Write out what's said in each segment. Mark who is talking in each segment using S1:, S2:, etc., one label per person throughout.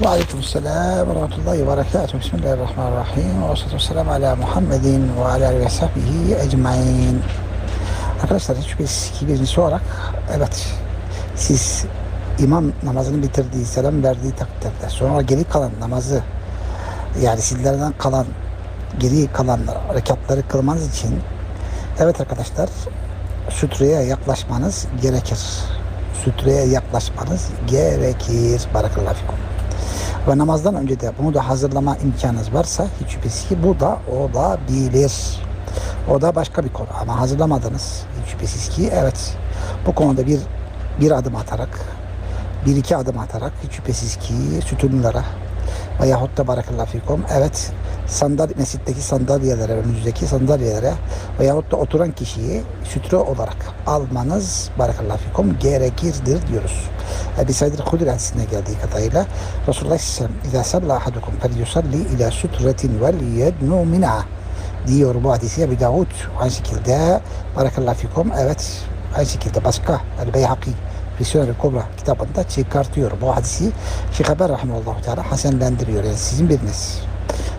S1: Ve aleyküm selam ve rahmetullahi ve berekatuhu. Bismillahirrahmanirrahim. Ve salatu vesselamu ala Muhammedin ve ala alihi ve. Arkadaşlar hiç şüphesiz ki birincisi olarak evet siz imam namazını bitirdiği, selam verdiği takdirde sonra geri kalan namazı yani sizlerden kalan geri kalan rekatları kılmanız için evet arkadaşlar sütreye yaklaşmanız gerekir. Sütreye yaklaşmanız gerekir. Barakallahu fikum. Ve namazdan önce de bunu da hazırlama imkanınız varsa hiç şüphesiz ki bu da olabilir. O da başka bir konu ama hazırlamadınız. Hiç şüphesiz ki evet bu konuda bir bir adım atarak bir iki adım atarak hiç şüphesiz ki sütunlara veyahut da barakallahu fikum. Evet sandalye mescitteki sandalyelere önünüzdeki sandalyelere veyahut da oturan kişiyi sütre olarak almanız barakallahu fikum gerekirdir diyoruz. Ebi Said el-Hudri geldiği kadarıyla Resulullah Aleyhisselam İzâ salla ahadukum fel yusalli ila sütretin vel yednu min'a diyor bu hadisi Ebu Davud. Aynı şekilde barakallahu fikum evet aynı şekilde başka El-Beyhaki Risale-i Kubra kitabında çıkartıyor bu hadisi. Şeyh Haber Rahimullahu Teala hasenlendiriyor. Yani sizin biriniz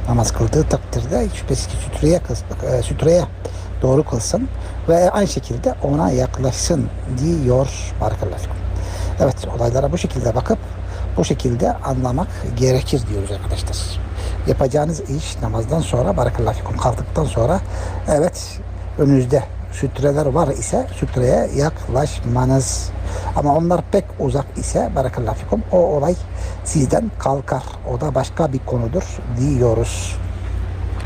S1: namaz kıldığı takdirde şüphesiz ki sütreye, e, sütreye doğru kılsın ve aynı şekilde ona yaklaşsın diyor Barakallahu. Evet olaylara bu şekilde bakıp bu şekilde anlamak gerekir diyoruz arkadaşlar. Yapacağınız iş namazdan sonra barakallahu fikum kalktıktan sonra evet önünüzde sütreler var ise sütreye yaklaşmanız. Ama onlar pek uzak ise barakallahu fikum o olay sizden kalkar. O da başka bir konudur diyoruz.